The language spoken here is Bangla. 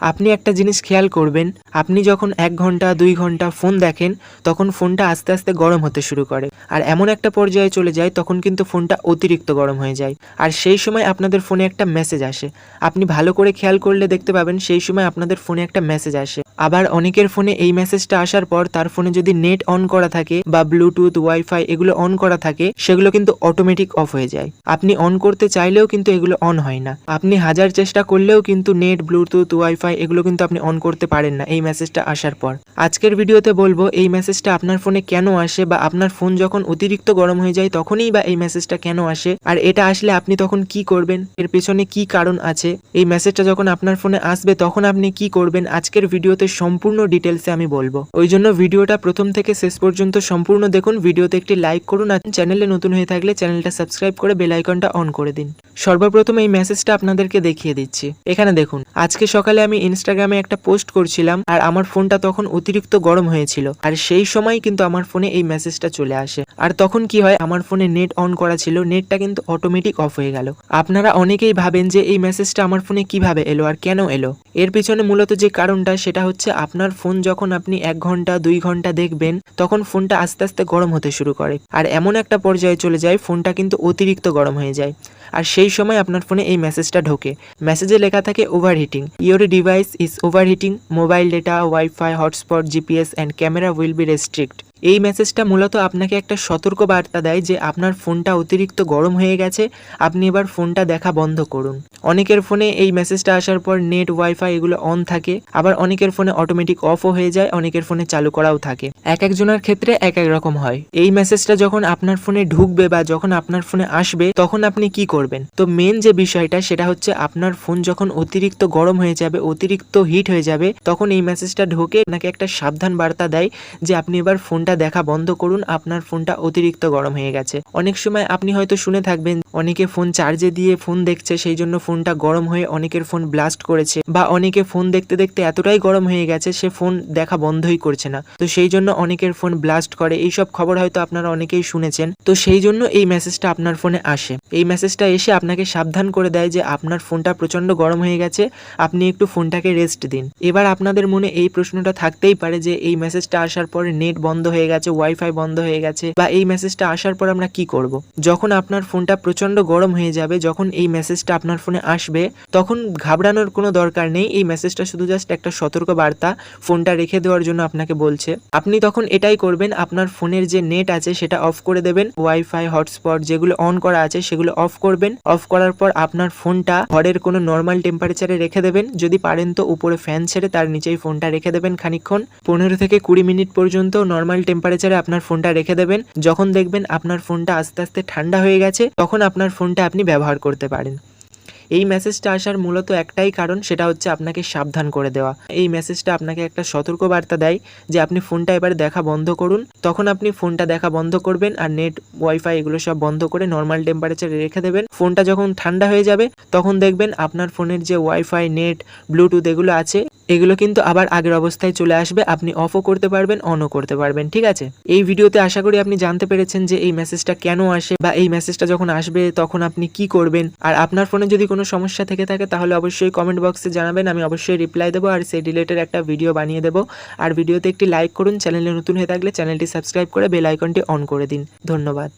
আপনি একটা জিনিস খেয়াল করবেন, আপনি যখন এক ঘণ্টা, দুই ঘণ্টা ফোন দেখেন, তখন ফোনটা আস্তে আস্তে গরম হতে শুরু করে। আর এমন একটা পর্যায়ে চলে যায়, তখন কিন্তু ফোনটা অতিরিক্ত গরম হয়ে যায়। আর সেই সময় আপনাদের ফোনে একটা মেসেজ আসে। আপনি ভালো করে খেয়াল করলে দেখতে পাবেন, সেই সময় আপনাদের ফোনে একটা মেসেজ আসে। আবার অনেকের ফোনে এই মেসেজটা আসার পর, তার ফোনে যদি নেট অন করা থাকে বা ব্লুটুথ ওয়াইফাই এগুলো অন করা থাকে, সেগুলো কিন্তু অটোমেটিক অফ হয়ে যায়। আপনি অন করতে চাইলেও কিন্তু এগুলো অন হয় না। আপনি হাজার চেষ্টা করলেও কিন্তু নেট ব্লুটুথ ওয়াইফাই এগুলো কিন্তু আপনি অন করতে পারেন না, এই মেসেজটা আসার পর। আজকের ভিডিওতে বলব, এই মেসেজটা আপনার ফোনে কেন আসে বা আপনার ফোন যখন অতিরিক্ত গরম হয়ে যায়, তখনই বা এই মেসেজটা কেন আসে? আর এটা আসলে আপনি তখন কি করবেন? এর পেছনে কি কারণ আছে? এই মেসেজটা যখন আপনার ফোনে আসবে, তখন আপনি কি করবেন? আজকের ভিডিওতে সম্পূর্ণ ডিটেলসে আমি বলব। ওই জন্য ভিডিওটা প্রথম থেকে শেষ পর্যন্ত সম্পূর্ণ দেখুন, ভিডিওতে একটি লাইক করুন, আর চ্যানেলে নতুন হয়ে থাকলে চ্যানেলটা সাবস্ক্রাইব করে বেল আইকনটা অন করে দিন। সর্বপ্রথম এই মেসেজটা আপনাদেরকে দেখিয়ে দিচ্ছি। এখানে দেখুন, আজকে সকালে আমি ইনস্টাগ্রামে একটা পোস্ট করছিলাম, আর আমার ফোনটা তখন অতিরিক্ত গরম হয়েছিল। আর সেই সময় কিন্তু আমার ফোনে এই মেসেজটা চলে আসে। আর তখন কি হয়, আমার ফোনে নেট অন করা ছিল নেটটা কিন্তু অটোমেটিক অফ হয়ে গেল। আপনারা অনেকেই ভাবেন যে এই মেসেজটা আমার ফোনে কীভাবে এলো আর কেন এলো? এর পিছনে মূলত যে কারণটা, সেটা হচ্ছে আপনার ফোন যখন আপনি এক ঘণ্টা, দুই ঘণ্টা দেখবেন, তখন ফোনটা আস্তে আস্তে গরম হতে শুরু করে। আর এমন একটা পর্যায়ে চলে যায়, ফোনটা কিন্তু অতিরিক্ত গরম হয়ে যায়। আর সেই সময় আপনার ফোনে এই মেসেজটা ঢোকে। মেসেজে লেখা থাকে overheating your device is overheating mobile data wifi hotspot GPS and camera will be restrict এই মেসেজটা মূলত আপনাকে একটা সতর্ক বার্তা দেয় যে আপনার ফোনটা অতিরিক্ত গরম হয়ে গেছে, আপনি এবার ফোনটা দেখা বন্ধ করুন। অনেকের ফোনে এই মেসেজটা আসার পর নেট ওয়াইফাই এগুলো অন থাকে, আবার অনেকের ফোনে অটোমেটিক অফও হয়ে যায়, অনেকের ফোনে চালু করাও থাকে। এক একজনের ক্ষেত্রে এক এক রকম হয়। এই মেসেজটা যখন আপনার ফোনে ঢুকবে বা যখন আপনার ফোনে আসবে, তখন আপনি কি করবেন? তো মেন যে বিষয়টা, সেটা হচ্ছে আপনার ফোন যখন অতিরিক্ত গরম হয়ে যাবে, অতিরিক্ত হিট হয়ে যাবে, তখন এই মেসেজটা ঢোকে, আপনাকে একটা সাবধান বার্তা দেয় যে আপনি এবার ফোনটা দেখা বন্ধ করুন, আপনার ফোনটা অতিরিক্ত গরম হয়ে গেছে। অনেক সময় আপনি হয়তো শুনে থাকবেন, অনেকে ফোন চার্জে দিয়ে ফোন দেখছে, সেই জন্য ফোনটা গরম হয়ে অনেকের ফোন ব্লাস্ট করেছে বা অনেকে ফোন দেখতে দেখতে এতটাই গরম হয়ে গেছে, সে ফোন দেখা বন্ধই করছে না। তো সেই জন্য অনেকের ফোন ব্লাস্ট করে, এইসব খবর হয়তো আপনারা অনেকেই শুনেছেন। তো সেই জন্য এই মেসেজটা আপনার ফোনে আসে। এই মেসেজটা এসে আপনাকে সাবধান করে দেয় যে আপনার ফোনটা প্রচণ্ড গরম হয়ে গেছে, আপনি একটু ফোনটাকে রেস্ট দিন। এবার আপনাদের মনে এই প্রশ্নটা থাকতেই পারে যে এই মেসেজটা আসার পরে নেট বন্ধ হয়ে গেছে ওয়াইফাই বন্ধ হয়ে গেছে, বা এই মেসেজটা আসার পর আমরা কি করব? যখন আপনার ফোনটা প্রচণ্ড গরম হয়ে যাবে, যখন এই মেসেজটা আপনার ফোনে আসবে, তখন ঘাবড়ানোর কোনো দরকার নেই। এই মেসেজটা শুধু জাস্ট একটা সতর্ক বার্তা ফোনটা রেখে দেওয়ার জন্য আপনাকে বলছে। আপনি তখন এটাই করবেন, আপনার ফোনের যে নেট আছে, সেটা অফ করে দেবেন। ওয়াইফাই হটস্পট যেগুলো অন করা আছে, সেগুলো অফ করবেন। অফ করার পর আপনার ফোনটা ঘরের কোনো নর্মাল টেম্পারেচারে রেখে দেবেন। যদি পারেন তো উপরে ফ্যান ছেড়ে তার নিচেই ফোনটা রেখে দেবেন খানিকক্ষণ। পনেরো থেকে কুড়ি মিনিট পর্যন্ত নর্মাল টেম্পারেচারে আপনার ফোনটা রেখে দেবেন। যখন দেখবেন আপনার ফোনটা আস্তে আস্তে ঠান্ডা হয়ে গেছে, তখন আপনার ফোনটা আপনি ব্যবহার করতে পারেন। এই মেসেজটা আসার মূলত একটাই কারণ, সেটা হচ্ছে আপনাকে সাবধান করে দেওয়া। এই মেসেজটা আপনাকে একটা সতর্ক বার্তা দেয় যে আপনি ফোনটা এবার দেখা বন্ধ করুন। তখন আপনি ফোনটা দেখা বন্ধ করবেন আর নেট ওয়াইফাই এগুলো সব বন্ধ করে নর্মাল টেম্পারেচারে রেখে দেবেন। ফোনটা যখন ঠান্ডা হয়ে যাবে, তখন দেখবেন আপনার ফোনের যে ওয়াইফাই নেট ব্লুটুথ এগুলো আছে এগুলো কিন্তু আবার আগের অবস্থায় চলে আসবে, আপনি অফও করতে পারবেন অনও করতে পারবেন, ঠিক আছে? এই ভিডিওতে আশা করি আপনি জানতে পেরেছেন যে এই মেসেজটা কেন আসে বা এই মেসেজটা যখন আসবে, তখন আপনি কি করবেন। আর আপনার ফোনে যদি কোনো সমস্যা থেকে থাকে, তাহলে অবশ্যই কমেন্ট বক্সে জানাবেন, আমি অবশ্যই রিপ্লাই দেবো আর সেই রিলেটেড একটা ভিডিও বানিয়ে দেবো। আর ভিডিওতে একটি লাইক করুন চ্যানেলে নতুন হয়ে থাকলে চ্যানেলটি সাবস্ক্রাইব করে বেল আইকনটি অন করে দিন। ধন্যবাদ।